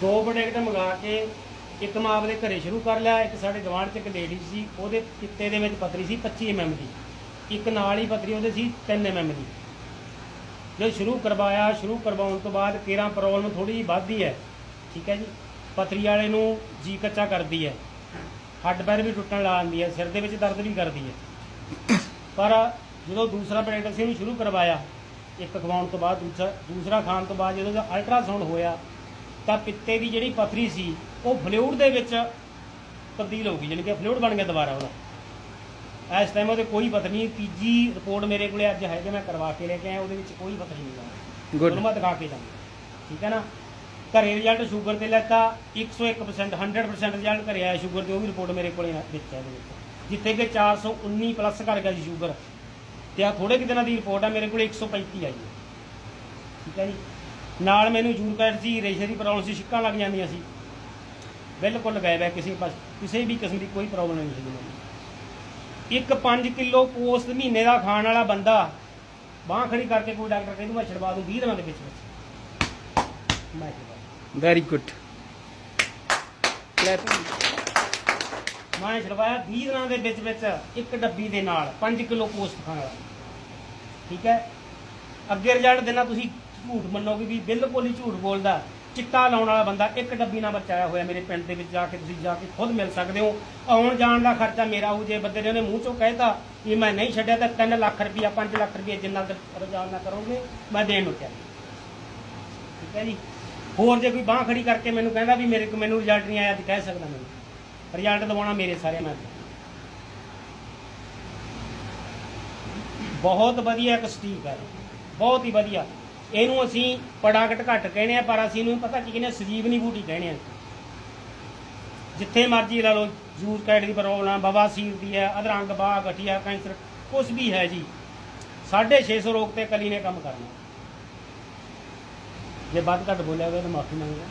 ਦੋ ਪ੍ਰੋਡਕਟ ਮੰਗਾ ਕੇ ਇੱਕ ਮੈਂ ਆਪਦੇ ਘਰੇ ਸ਼ੁਰੂ ਕਰ ਲਿਆ, ਇੱਕ ਸਾਡੇ ਗਵਾਂਢ 'ਚ ਇੱਕ ਲੇਡੀ ਸੀ, ਉਹਦੇ ਕਿੱਤੇ ਦੇ ਵਿੱਚ ਪਤਰੀ ਸੀ 25 mm ਦੀ। ਇੱਕ ਨਾਲ ਹੀ ਪਤਰੀ ਉਹਦੇ ਸੀ 3 mm ਦੀ। ਜਦੋਂ ਸ਼ੁਰੂ ਕਰਵਾਇਆ, ਸ਼ੁਰੂ ਕਰਵਾਉਣ ਤੋਂ ਬਾਅਦ ਕੇਰਾਂ ਪ੍ਰੋਬਲਮ ਥੋੜੀ ਜਿਹੀ ਵੱਧਦੀ ਹੈ, ਠੀਕ ਹੈ ਜੀ? ਪਤਰੀ ਵਾਲੇ ਨੂੰ ਜੀ ਕੱਚਾ ਕਰਦੀ ਹੈ। ਹੱਡ ਪੈਰ ਵੀ ਟੁੱਟਣ ਲਾ ਦਿੰਦੀ ਹੈ, ਸਿਰ ਦੇ ਵਿੱਚ ਦਰਦ ਵੀ ਕਰਦੀ ਹੈ। ਪਰ ਜਦੋਂ ਦੂਸਰਾ ਪ੍ਰੋਡਕਟ ਅਸੀਂ ਉਹਨੂੰ ਸ਼ੁਰੂ ਕਰਵਾਇਆ, ਇੱਕ ਖਵਾਉਣ ਤੋਂ ਬਾਅਦ ਦੂਸਰਾ ਦੂਸਰਾ ਖਾਣ ਤੋਂ ਬਾਅਦ ਜਦੋਂ ਅਲਟਰਾਸਾਊਂਡ ਹੋਇਆ ਤਾਂ ਪਿੱਤੇ ਦੀ ਜਿਹੜੀ ਪਥਰੀ ਸੀ ਉਹ ਫਲੂਇਡ ਦੇ ਵਿੱਚ ਤਬਦੀਲ ਹੋ ਗਈ ਯਾਨੀ ਕਿ ਫਲੂਇਡ ਬਣ ਗਿਆ ਦੁਬਾਰਾ ਉਹਦਾ। ਇਸ ਟਾਈਮ ਉਹਦੇ ਕੋਈ ਪਥਰੀ ਨਹੀਂ ਤੀਜੀ ਰਿਪੋਰਟ ਮੇਰੇ ਕੋਲੇ ਅੱਜ ਹੈ ਕਿ ਮੈਂ ਕਰਵਾ ਕੇ ਲੈ ਕੇ ਆਇਆ ਉਹਦੇ ਵਿੱਚ ਕੋਈ ਪਥਰੀ ਨਹੀਂ Good. ਉਹਨੂੰ ਮੈਂ ਦਿਖਾ ਕੇ ਜਾਵਾਂ ਠੀਕ ਹੈ ਨਾ? ਘਰੇ ਰਿਜ਼ਲਟ ਸ਼ੂਗਰ ਤੇ ਲੈਤਾ 101% 100% ਰਿਜ਼ਲਟ ਘਰੇ ਆਇਆ ਸ਼ੂਗਰ ਤੇ ਉਹ ਵੀ ਰਿਪੋਰਟ ਮੇਰੇ ਕੋਲੇ ਹੈ ਇਹਦੇ ਵਿੱਚ। ਜਿੱਥੇ ਕਿ 419 ਪਲੱਸ ਕਰ ਗਿਆ ਜੀ ਸ਼ੂਗਰ ਤੇ ਆ ਥੋੜੇ ਕਿ ਦਿਨਾਂ ਦੀ ਰਿਪੋਰਟ ਆ ਮੇਰੇ ਕੋਲੇ 135 ਆਈ ਹੈ। ਠੀਕ ਹੈ ਜੀ? ਨਾਲ ਮੈਨੂੰ ਯੂਰਿਕ ਐਸਿਡ ਸੀ ਰੇਸ਼ੇ ਦੀ ਪ੍ਰੋਬਲਮ ਸੀ ਛਿੱਕਾਂ ਲੱਗ ਜਾਂਦੀਆਂ ਸੀ। ਬਿਲਕੁਲ ਗਾਇਬ ਹੈ ਕਿਸੇ ਪਾਸ ਕਿਸੇ ਵੀ ਕਿਸਮ ਦੀ ਕੋਈ ਪ੍ਰੋਬਲਮ ਨਹੀਂ ਸੀ ਮੈਨੂੰ। ਇੱਕ 5 ਕਿਲੋ ਪੋਸਟ ਮਹੀਨੇ ਦਾ ਖਾਣ ਵਾਲਾ ਬੰਦਾ ਬਾਂਹ ਖੜੀ ਕਰਕੇ ਕੋਈ ਡਾਕਟਰ ਕਹਿੰਦਾ ਮੈਂ ਛਡਵਾ ਦੂੰ 20 ਦਿਨਾਂ ਦੇ ਵਿੱਚ ਵਿੱਚ। ਮੈਂ। ਵੈਰੀ ਗੁੱਡ ਕਲੈਪਿੰਗ ਮੈਂ ਛਡਵਾਇਆ 20 ਦਿਨਾਂ ਦੇ ਵਿੱਚ ਵਿੱਚ ਇੱਕ ਡੱਬੀ ਦੇ ਨਾਲ 5 ਕਿਲੋ ਪੋਸਟ ਖਾਣ ਵਾਲਾ। ਠੀਕ ਹੈ? ਅੱਗੇ ਰਿਜ਼ਲਟ ਦੇਣਾ ਤੁਸੀਂ ਝੂਠ ਮੰਨੋਗੇ ਵੀ ਬਿਲਕੁਲ ਹੀ ਝੂਠ ਬੋਲਦਾ। ਚਿੱਟਾ ਲਾਉਣ ਵਾਲਾ ਬੰਦਾ ਇੱਕ ਡੱਬੀ ਨਾਲ ਬਚਾਇਆ ਹੋਇਆ ਮੇਰੇ ਪਿੰਡ ਦੇ ਵਿੱਚ ਜਾ ਕੇ, ਤੁਸੀਂ ਜਾ ਕੇ ਖੁਦ ਮਿਲ ਸਕਦੇ ਹੋ। ਆਉਣ ਜਾਣ ਦਾ ਖਰਚਾ ਮੇਰਾ ਹੋ ਜੇ ਬੰਦੇ ਨੇ ਉਹਨੇ ਮੂੰਹ ਚੋਂ ਕਹਿਤਾ ਵੀ ਮੈਂ ਨਹੀਂ ਛੱਡਿਆ ਤਾਂ 3 ਲੱਖ ਰੁਪਇਆ 5 ਲੱਖ ਰੁਪਇਆ ਜਿੰਨਾ ਰੁਝਾਨ ਕਰੋਗੇ, ਮੈਂ ਦੇਣ ਨੂੰ ਤਿਆਰ। ਠੀਕ ਹੈ ਜੀ? ਹੋਰ ਜੇ ਕੋਈ ਬਾਹ ਖੜੀ ਕਰਕੇ ਮੈਨੂੰ ਕਹਿੰਦਾ ਵੀ ਮੇਰੇ ਕੋ ਮੈਨੂੰ ਰਿਜ਼ਲਟ ਨਹੀਂ ਆਇਆ, ਤੇ ਕਹਿ ਸਕਦਾ ਮੈਨੂੰ। ਰਿਜ਼ਲਟ ਦਵਾਉਣਾ ਮੇਰੇ ਸਾਰੇ ਮੈਂ। ਬਹੁਤ ਵਧੀਆ ਇੱਕ ਸਟੀਕ ਹੈ। ਬਹੁਤ ਹੀ ਵਧੀਆ। ਇਹਨੂੰ ਅਸੀਂ ਪੜਾਕਟ ਘੱਟ ਕਹਿੰਦੇ ਆ, ਪਰ ਅਸੀਂ ਇਹਨੂੰ ਪਤਾ ਕੀ ਕਹਿੰਦੇ ਆ ਸਜੀਵਨੀ ਬੂਟੀ ਕਹਿੰਦੇ ਆ। ਜਿੱਥੇ ਮਰਜ਼ੀ ਲਾ ਲਓ ਜੂਸ ਕੈਟ ਦੀ ਪ੍ਰੋਬਲਮ ਬਵਾਸੀਰ ਦੀ ਹੈ, ਅਧਰੰਗ ਬਾਹ ਗਠੀਆ ਕੈਂਸਰ ਕੁਝ ਵੀ ਹੈ ਜੀ। 650 ਰੋਗ ਤੇ ਕਲੀ ਨੇ ਕੰਮ ਕਰਨਾ। ਜੇ ਵੱਧ ਘੱਟ ਬੋਲਿਆ ਹੋਵੇ ਤਾਂ ਮਾਫੀ ਮੰਗਦਾ।